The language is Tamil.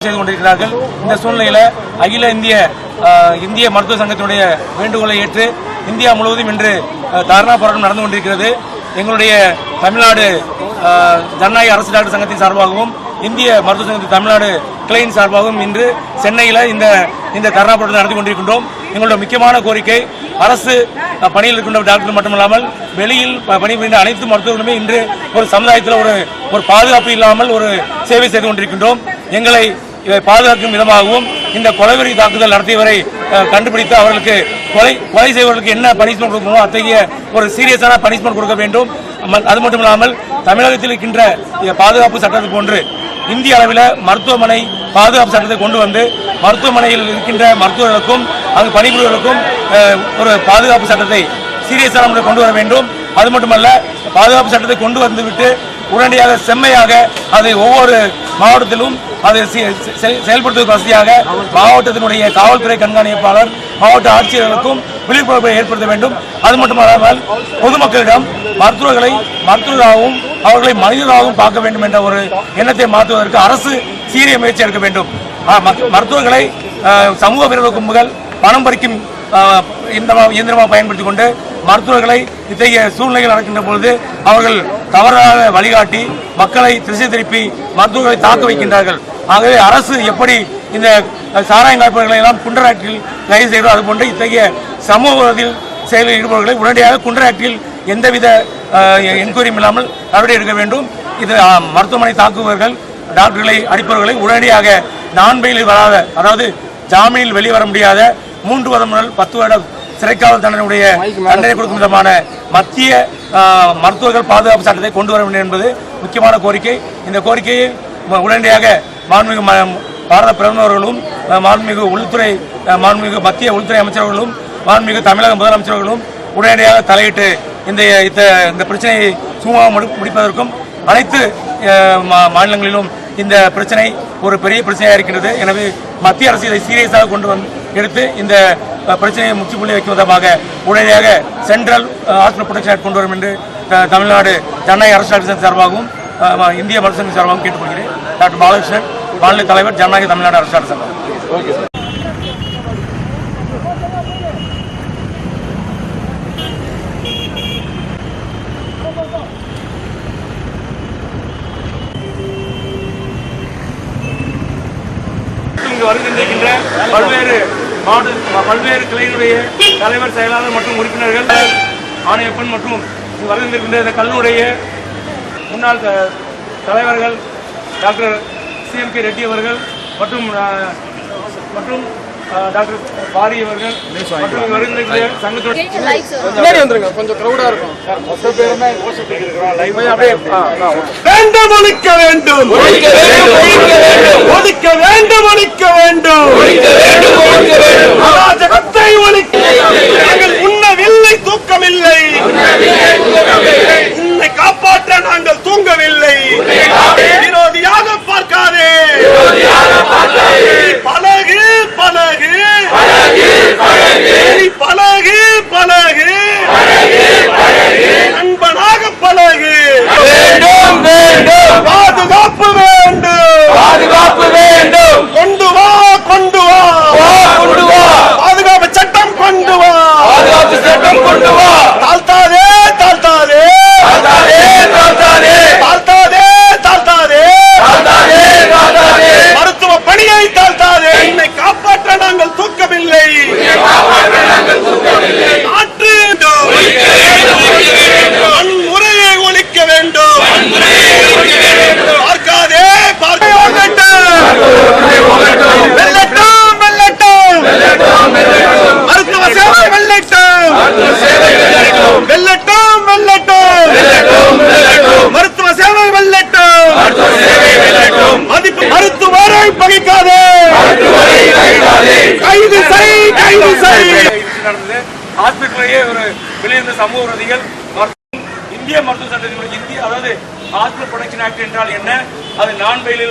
செய்து கொண்டிருக்கிறார்கள். இந்த சூழ்நிலையில அகில இந்திய இந்திய மருத்துவ சங்கத்தினுடைய வேண்டுகோளை ஏற்று இந்தியா முழுவதும் இன்று அஹ், தர்ணா போராட்டம் நடந்து கொண்டிருக்கிறது. எங்களுடைய தமிழ்நாடு ஜனநாயக அரசு டாக்டர் சங்கத்தின் சார்பாகவும் இந்திய மருத்துவ சங்கத்தின் தமிழ்நாடு கிளையின் சார்பாகவும் இன்று சென்னையில் இந்த இந்த தர்ணா போராட்டம் நடத்தி கொண்டிருக்கின்றோம். எங்களுடைய முக்கியமான கோரிக்கை அரசு பணியில் இருக்கின்ற டாக்டர் மட்டுமல்லாமல் வெளியில் ப- பணிபுரிந்த அனைத்து மருத்துவர்களுமே இன்று ஒரு சமுதாயத்தில் ஒரு ஒரு பாதுகாப்பு இல்லாமல் ஒரு சேவை செய்து கொண்டிருக்கின்றோம். எங்களை இதை பாதுகாக்கும் விதமாகவும் இந்த கொலைவெறி தாக்குதல் நடத்தியவரை கண்டுபிடித்து அவர்களுக்கு கொலை கொலை செய்வர்களுக்கு என்ன பனிஷ்மெண்ட் கொடுக்கணுமோ அத்தகைய ஒரு சீரியஸான பனிஷ்மெண்ட் கொடுக்க வேண்டும். அது மட்டும் இல்லாமல் தமிழகத்தில் இருக்கின்ற பாதுகாப்பு சட்டத்தை போன்று இந்திய அளவில் மருத்துவமனை பாதுகாப்பு சட்டத்தை கொண்டு வந்து மருத்துவமனையில் இருக்கின்ற மருத்துவர்களுக்கும் அங்கு பணிபுரிவர்களுக்கும் ஒரு பாதுகாப்பு சட்டத்தை சீரியஸான முறையில் கொண்டு வர வேண்டும். அது மட்டுமல்ல பாதுகாப்பு சட்டத்தை கொண்டு வந்துவிட்டு உடனடியாக செம்மையாக அதை ஒவ்வொரு மாவட்டத்திலும் அதை செ- செயல்படுத்துவதற்கு வசதியாக மாவட்டத்தினுடைய காவல்துறை கண்காணிப்பாளர் மாவட்ட ஆட்சியர்களுக்கும் விழிப்புணர்வை ஏற்படுத்த வேண்டும். அது மட்டுமல்லாமல் பொதுமக்களிடம் மருத்துவர்களை மருத்துவராகவும் அவர்களை மனிதராகவும் பார்க்க வேண்டும் என்ற ஒரு எண்ணத்தை மாற்றுவதற்கு அரசு சீரிய முயற்சி எடுக்க வேண்டும். மருத்துவர்களை சமூக விரோத முதல் பணம் பறிக்கும் இயந்திரமா- இயந்திரமாக பயன்படுத்திக் கொண்டு மருத்துவர்களை இத்தகைய சூழ்நிலைகள் நடக்கின்ற பொழுது அவர்கள் தவறாக வழிகாட்டி மக்களை திசை திருப்பி மருத்துவர்களை தாக்க வைக்கின்றார்கள். ஆகவே அரசு எப்படி இந்த சாராயம் காப்பவர்களை எல்லாம் குண்டராட்டில் கைது அது போன்ற இத்தகைய சமூகத்தில் செயலில் ஈடுபவர்களை உடனடியாக குண்டராட்டில் எந்தவித என்கொயரியும் இல்லாமல் நடவடிக்கை எடுக்க வேண்டும். இது மருத்துவமனை தாக்குபவர்கள் டாக்டர்களை அடிப்பவர்களை உடனடியாக நான் பெயிலில் வராத அதாவது ஜாமீனில் வெளிவர முடியாத மூன்று வருடம் முதல் பத்து வருடம் சிறைக்காவல் தண்டனையுடைய தண்டனை கொடுக்கும் விதமான மத்திய மருத்துவர்கள் பாதுகாப்பு சட்டத்தை கொண்டு வர வேண்டும் என்பது முக்கியமான கோரிக்கை. இந்த கோரிக்கையை உடனடியாக மாண்புமிகு பாரத பிரதமர்களும் அஹ், மாண்புமிகு உள்துறை மாண்புமிகு மத்திய உள்துறை அமைச்சர்களும் மாண்புமிகு தமிழக முதலமைச்சர்களும் உடனடியாக தலையிட்டு இந்த இந்த பிரச்சனையை சுமூகமாக முடி- முடிப்பதற்கும் அனைத்து மாநிலங்களிலும் இந்த பிரச்சனை ஒரு பெரிய பிரச்சனையாக இருக்கின்றது. எனவே மத்திய அரசு இதை சீரியஸாக கொண்டு வந்து எடுத்து இந்த பிரச்சனையை முற்றுப்புள்ளி வைக்கும் விதமாக உடனடியாக சென்ட்ரல் ஹாஸ்பிட்டல் ப்ரொடெக்ஷன் ஆக்ட் கொண்டு வரும் என்று தமிழ்நாடு சென்னை அரசு சார்பாகவும் இந்திய மருத்துவ சார்பாகவும் கேட்டுக்கொள்கிறேன். டாக்டர் பாலகிருஷ்ணன் மாநில தலைவர் ஜனநாயக தமிழ்நாடு அரசு டாக்டர் ஓகே சார். வருகின்ற பல்வேறு மாவட்ட பல்வேறு கிளையினுடைய தலைவர் செயலாளர் மற்றும் உறுப்பினர்கள் ஆணையப்பன் மற்றும் இங்கு வருகின்ற இந்த கல்லூடைய முன்னாள் த- தலைவர்கள் டாக்டர் சிஎம் கே. ரெட்டி அவர்கள் மற்றும் மற்றும் டாக்டர் பாரி அவர்கள் மற்றும் வருகின்ற வந்துருங்க. கொஞ்சம் க்ரௌடா இருக்கும். வேண்டும். ஒழிக்க வேண்டும். ஒழிக்க வேண்டும். Monaghan! நடந்தது ஹாஸ்பிட்டலையே ஒரு வெளியிருந்த சமூக விரோதிகள் மற்றும் இந்திய மருத்துவ சட்டத்தில் இந்திய அதாவது ஹாஸ்பிட்டல் ப்ரொடக்ஷன் ஆக்ட் என்றால் என்ன? அது நான் பெயிலில்